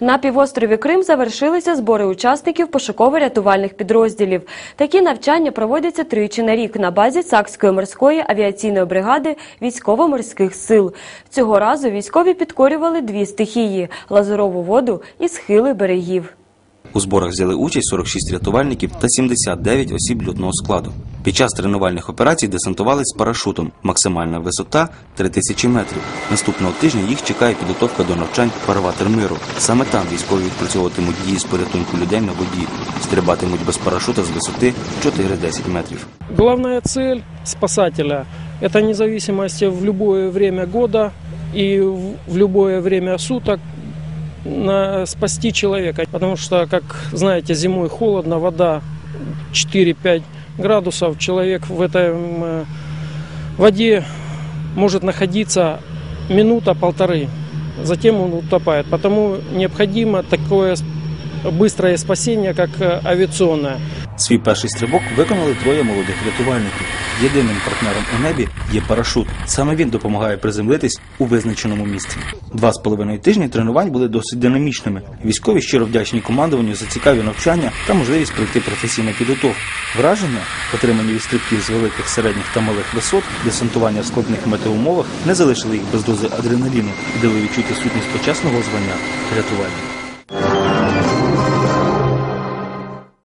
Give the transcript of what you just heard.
На півострові Крим завершилися збори учасників пошуково-рятувальних підрозділів. Такі навчання проводяться тричі на рік на базі Сакської морської авіаційної бригади військово-морських сил. Цього разу військові підкорювали дві стихії – лазурову воду і схили берегів. У зборах взяли участь 46 рятувальників та 79 осіб льотного складу. Під час тренувальних операцій десантувались з парашутом. Максимальна висота 3000 метрів. Наступного тижня їх чекає підготовка до навчань «Фарватер миру». Саме там військові відпрацьовуватимуть дії з порятунку людей на воді. Стрибатимуть без парашута з висоти 4-10 метрів. Главная цель спасателя – это независимость в любое время года и в любое время суток на спасти человека. Потому что, как знаете, зимой холодно, вода 4-5 градусов, человек в этой м, воде может находиться минута-полторы, затем он утопает. Потому необходимо такое с- быстрое спасение, как э, авиационное. Свій перший стрибок виконали троє молодих рятувальників. Єдиним партнером у небі є парашут. Саме він допомагає приземлитись у визначеному місці. Два з половиною тижні тренувань були досить динамічними. Військові щиро вдячні командуванню за цікаві навчання та можливість пройти професійну підготовку. Враження, отримані від стрибків з великих, середніх та малих висот, десантування в складних метеоумовах, не залишили їх без дози адреналіну і дали відчути сутність почесного звання рятувальника.